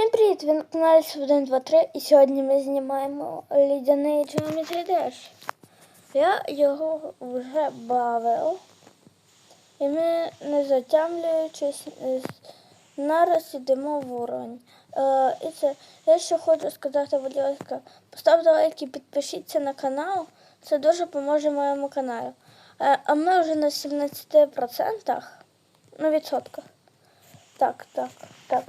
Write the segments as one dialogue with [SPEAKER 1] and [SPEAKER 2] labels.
[SPEAKER 1] Всім привіт! Ви на каналі 1, 2, 3 і сьогодні ми знімаємо лідяний Geometry Dash. Я його вже бавив. І ми, не затямлюючись, нараз йдемо в уровень. Е, і це, я ще хочу сказати, будь ласка, поставте лайк і підпишіться на канал. Це дуже поможе моєму каналу. Е, а ми вже на 17%, ну, відсотках. Так, так, так.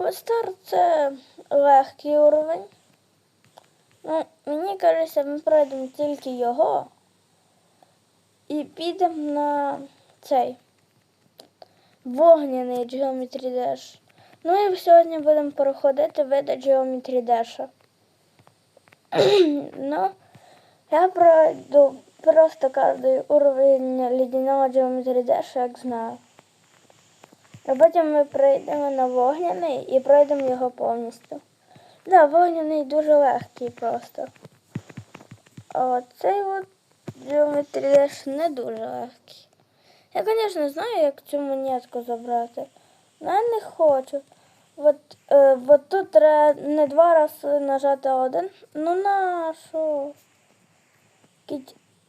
[SPEAKER 1] Постар це легкий уровень. Ну, мені кажеться, ми пройдемо тільки його і підемо на цей вогняний Geometry Dash. Ну і сьогодні будемо проходити види Geometry Dash. ну, я пройду просто кожен уровень ледяного Geometry Dash, як знаю. А потім ми прийдемо на вогняний і пройдемо його повністю. Да, вогняний дуже легкий просто. А цей от Geometry Dash не дуже легкий. Я, звісно, знаю, як цю монетку забрати. але я не хочу. От, е, от тут треба не два рази нажати один. Ну на що?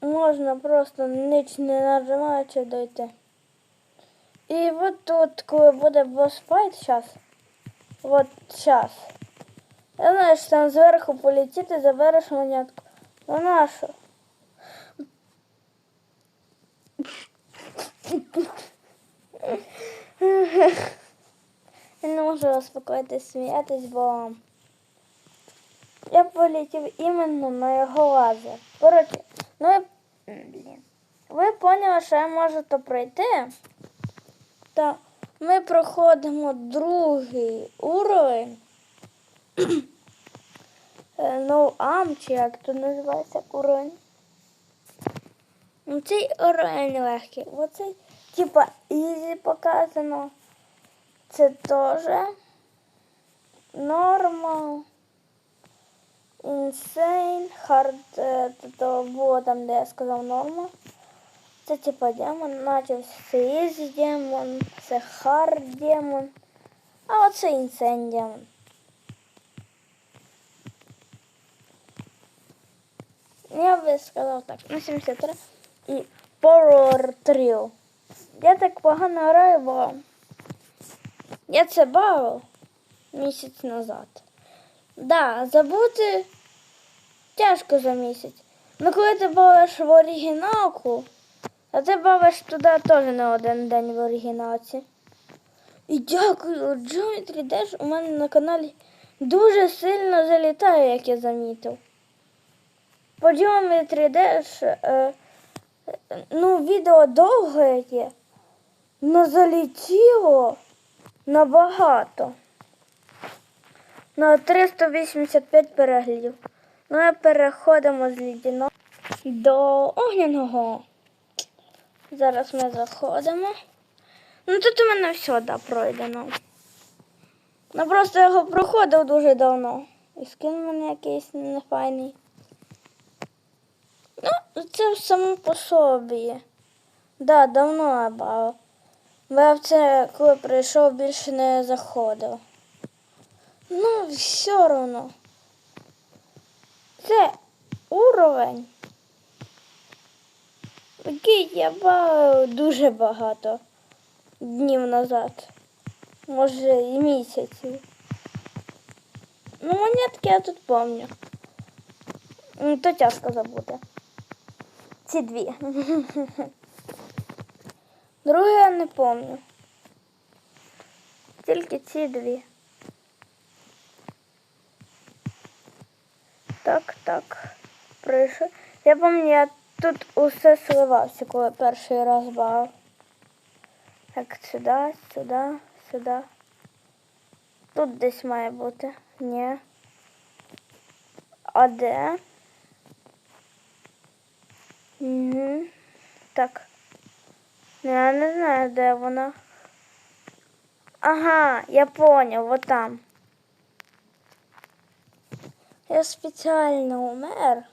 [SPEAKER 1] Можна просто ніч не нажимаючи дойти. І от тут, коли буде босфайт зараз, от зараз. Я знаю, що там зверху полетіти, забереш монетку. Ну нащо? Я не можу успокоїтись, сміятись, бо я полетів іменно на його лазер. Коротше, ну блін. Ви поняли, що я можу то пройти? Та ми проходимо другий уровень. Е, Ну, ам, чи як то називається уровень. Ну, цей уровень легкий. Оцей, типа, ізі показано. Це теж нормал. Insane, hard, е, то, то було там, де я сказав норма. Це типа демон, це є демон, це хард демон, а оце інсейн демон. Я би сказав так, на 73 і Power Trio. Я так погано граю, бо я це бавив місяць назад. Да, забути тяжко за місяць. Ну коли ти бавиш в оригіналку, а ти бавиш туди теж не один день в оригіналці. І дякую, Geometry Dash у мене на каналі дуже сильно залітає, як я замітив. По Geometry Dash, е, ну, відео довге є, але залетіло набагато. На 385 переглядів. Ну, а переходимо з лідяного до огняного. Зараз ми заходимо. Ну тут у мене все да, пройдено. Ну просто я його проходив дуже давно. І скин у мене якийсь нефайний. Ну, це само по собі. Да, давно я бав. Бо я в це, коли прийшов, більше не заходив. Ну, все одно. Це уровень. Який я бавив дуже багато днів назад. Може і місяців. Ну, монетки я тут помню. То тяжко забути. Ці дві. Друге я не помню. Тільки ці дві. Так, так. Прийшов. Я пам'ятаю, тут усе сливався, коли перший раз бав. Так, сюди, сюди, сюди. Тут десь має бути. Ні. А де? Угу. Так. Я не знаю, де вона. Ага, я поняв, вот там. Я спеціально умер.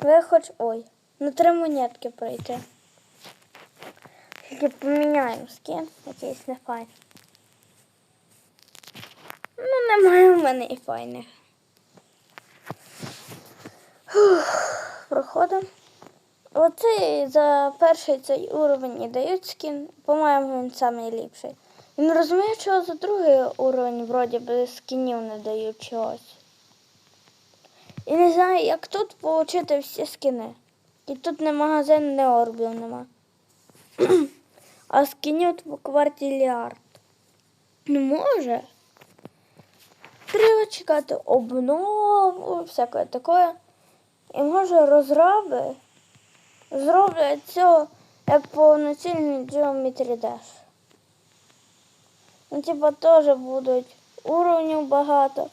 [SPEAKER 1] Ви хоч... Ой, на три монетки пройти. Тільки поміняємо скін, якийсь не файн. Ну, немає в мене і файних. Проходимо. Оцей за перший цей уровень і дають скін. По-моєму, він найліпший. І не розумію, чого за другий уровень вроді би скінів не дають чогось. І не знаю, як тут отримати всі скини. І тут не магазин, не орбів нема. а скинів тут квартиліард. Не може. Треба чекати обнову, всяке таке. І може розраби зроблять цього як повноцінний Geometry Dash. Ну, типа теж будуть уровнів багато.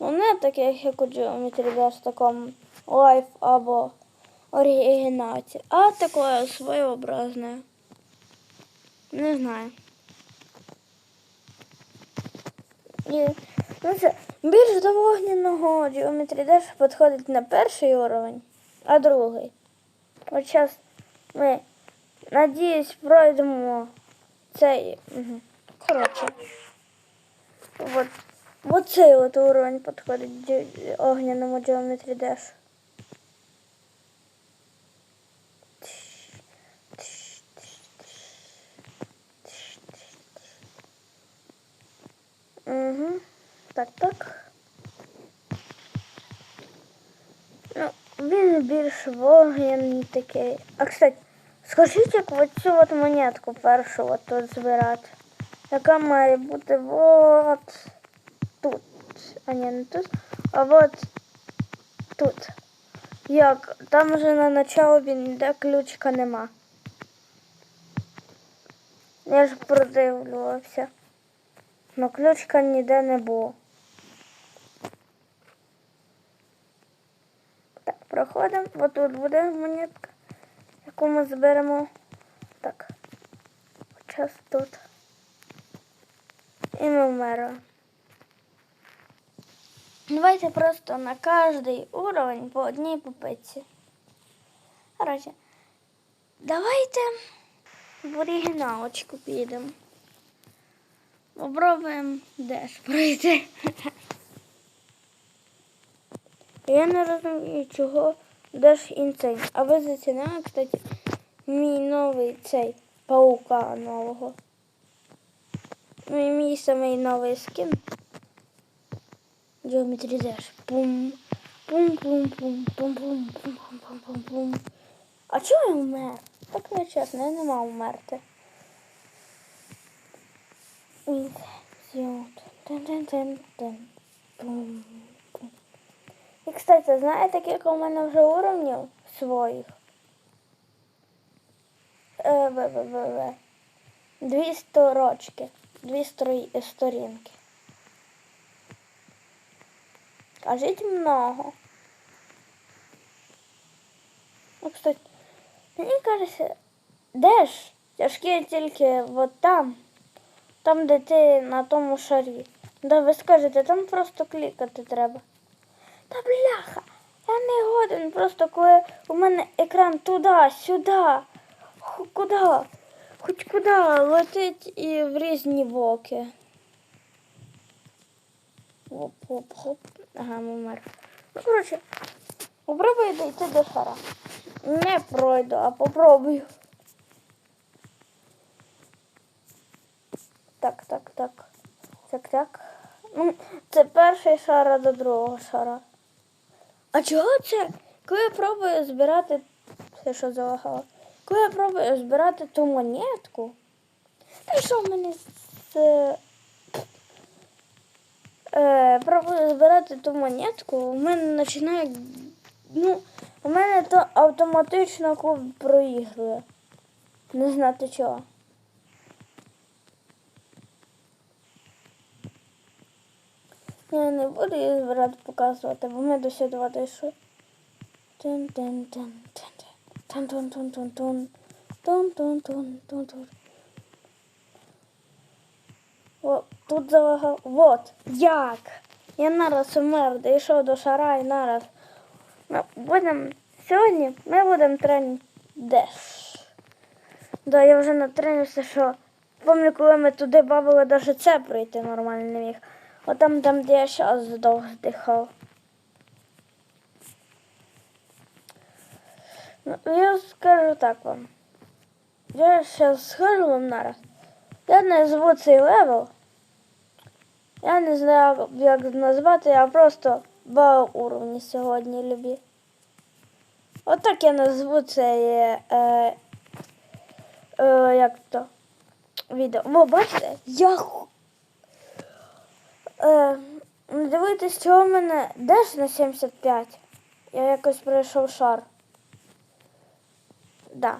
[SPEAKER 1] Ну, не таких, як у Geometry Dash, такому лайф або оригінаті, а таке своєобразне. Не знаю. І, ну, це, більш до вогняного Geometry Dash підходить на перший уровень, а другий. От зараз ми, надіюсь, пройдемо цей. Коротше. Вот, вот от уровень підходить огняному Geometry Dash. Угу. Так. Ну, він більш вогняний такий. А кстати, скажіть, як оцю от монетку першу от тут збирати? Яка має бути от тут. А ні, не тут, а от тут. Як? Там вже на начало він йде, ключика нема. Я ж продивлювався. Но ключка ніде не було. Так, проходимо. Отут буде монетка, яку ми зберемо. Так. Час тут. І ми вмерли. Давайте просто на кожний уровень по одній попитці. Короче, давайте в оригіналочку підемо. Попробуємо деш пройти. Я не розумію, чого деш інцей. А ви зацінили, кстати, мій новий цей паука нового. Ну і мій самий новий скін. Geometry Dash. Пум. Пум пум пум пум пум пум пум пум пум пум. А чого я вмер? Так не чесно, я не мав вмерти. Тен-тен-тен-тен. Пум, пум. І, кстати, знаєте, скільки у мене вже уровнів своїх? Е, бе, бе, бе, бе. Дві сторочки, дві сторі- сторінки. Кажіть много. Ну, кстати, мені кажеться, де ж тяжкі тільки от там, там, де ти на тому шарі. Да ви скажете, там просто клікати треба. Та бляха, я не годен, просто коли у мене екран туди, сюди, куди, хоч куди летить і в різні боки. Хоп-хоп-хоп. Ага, момер. Ну, коротше, попробую дойти до шара. Не пройду, а попробую. Так, так, так. Так, так. Ну, це перший шар до другого шара. А чого це? Коли я пробую збирати. Це що залагало? Коли я пробую збирати ту монетку. Та що в мене з. Е, пробую збирати ту монетку, у мене починає. Ну, у мене то автоматично куб проігрує. Не знати чого. Я не буду її збирати показувати, бо ми до сюди дійшли. тун тун тун тун тун тун тун тун тун тун тун тун тун О, тут залагав. Вот. Як? Я нараз умер, дійшов до шара і нараз. Ми будемо... Сьогодні ми будемо тренувати деш. Да, я вже натренився, що пам'ятаю, коли ми туди бавили, навіть це пройти нормально не міг. От там, там, де я зараз довго здихав. Ну, я скажу так вам. Я зараз скажу вам нараз. Я назву цей левел. Я не знаю, як назвати, я просто два уровні сьогодні любі. Отак я назву цей е, е, е, як то відео. О, бачите, я е, ну, дивитесь, чого в мене деш на 75. Я якось пройшов шар. Да.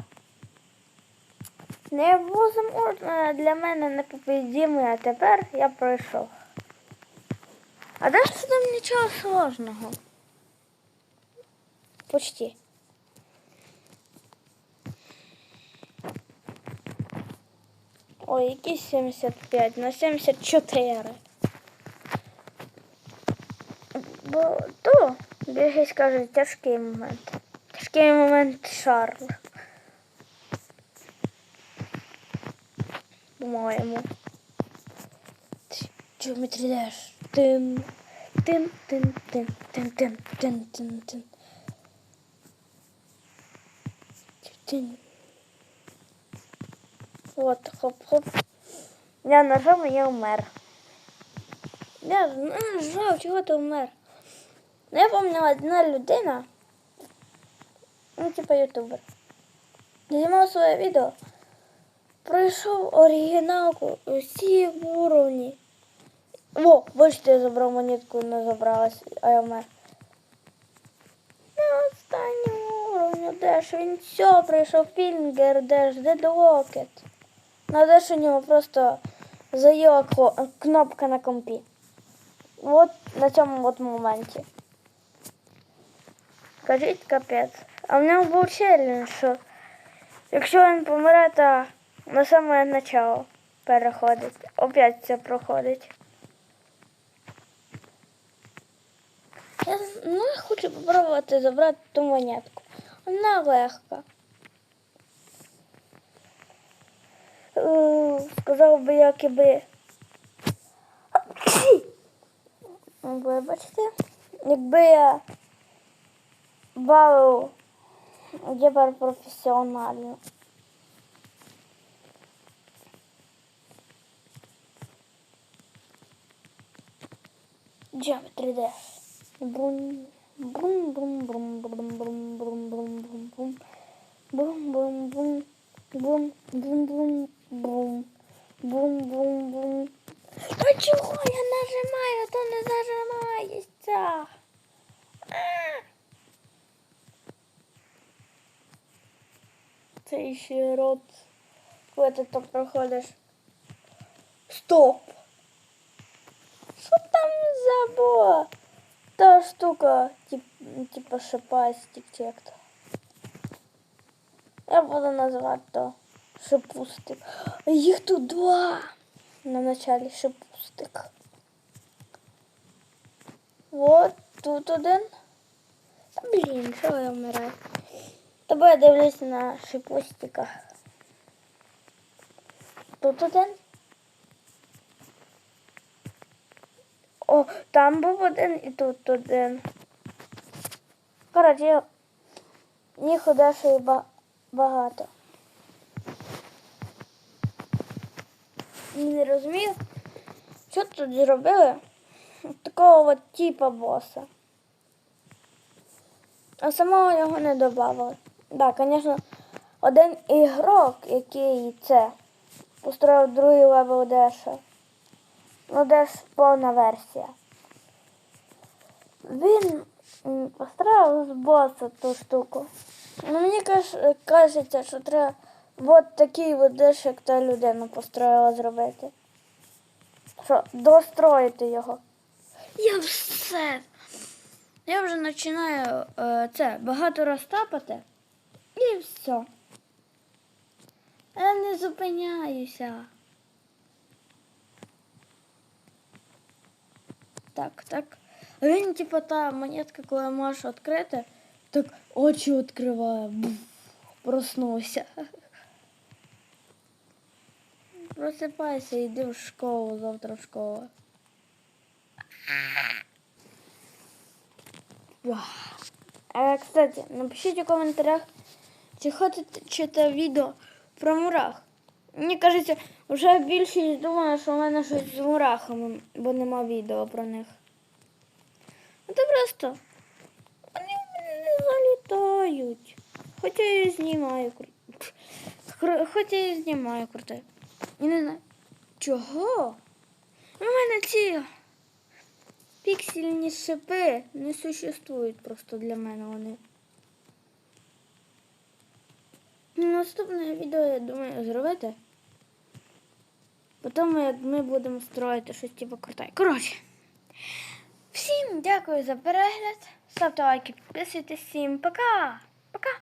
[SPEAKER 1] Невозможно для мене непобідімий, а тепер я пройшов. А далі там нічого сложного. Почти. Ой, які 75 на 74. Бо то, більше скаже, тяжкий момент. Тяжкий момент шар. По-моєму. Geometry Dash. Тин. Тин, тин, тин, тин, тин, тин, тин, тин. Тин. От, хоп-хоп. Я нажав, і я вмер. Я нажав, чого ти вмер? Ну, я пам'ятаю, одна людина, ну, типа ютубер, знімав своє відео, пройшов оригіналку усі уровні. О, бачите, я забрав монетку, не забралась, а я вмер. На останньому уровню, де ж він все пройшов фінгер, де ж дедлокет. На де ж у нього просто заїла кнопка на компі. От на цьому от моменті. Кажіть капець. А в нього був челлендж, що якщо він помре, то на саме начало переходить. Опять це проходить. Я, ну, хочу спробувати забрати ту монетку. Вона легка. Е, Сказав би, як і би. Ви бачите, якби я бавив тепер професіонально. Geometry Dash. Бум, бум, бум, бум, бум, бум, бум, бум, бум, бум. Бум, бум, бум, бум, бум, бум, бум, бум, бум, бум. А чого я нажимаю, то не зажимається? А! Це ще рот. Коли ти то проходиш. Стоп! Що там забула? Та штука, тип, типа шипастик чи як то. Я буду називати то шипустик. Їх тут два. На началі шипустик. Вот тут один. Та блін, що я вмираю? Тобі я дивлюсь на шипустиках. Тут один. О, там був один і тут один. Коротше, їх у Даші ба- багато. Не розумію, що тут зробили такого от типа боса. А самого його не додавали. Да, звісно, один ігрок, який це построїв другий левел Деша. Ну, де ж повна версія. Він м, построїв з боса ту штуку. Ну, мені каж- кажеться, що треба от такий от деш, як та людина построїла зробити. Що, достроїти його. Я все. Я вже починаю е, це багато розтапати і все. Я не зупиняюся. Так, так. А Він, типу, та монетка, коли можеш відкрити, так очі відкриває. Буф, проснувся. Просипайся, йди в школу, завтра в школу. А, кстати, напишіть у коментарях, чи хочете відео про мурах. Мені кажеться, вже більшість думає, що в мене щось з мурахами, бо нема відео про них. То просто вони не залітають. Хоча я і знімаю кру- кру- Хоча я і знімаю круте. І не знаю. Чого? У мене ці піксельні шипи не существують просто для мене вони. Наступне відео, я думаю, зробити. Потім ми, ми будемо строїти щось типу круте. Коротше. Всім дякую за перегляд. Ставте лайки, підписуйтесь. Всім пока! Пока!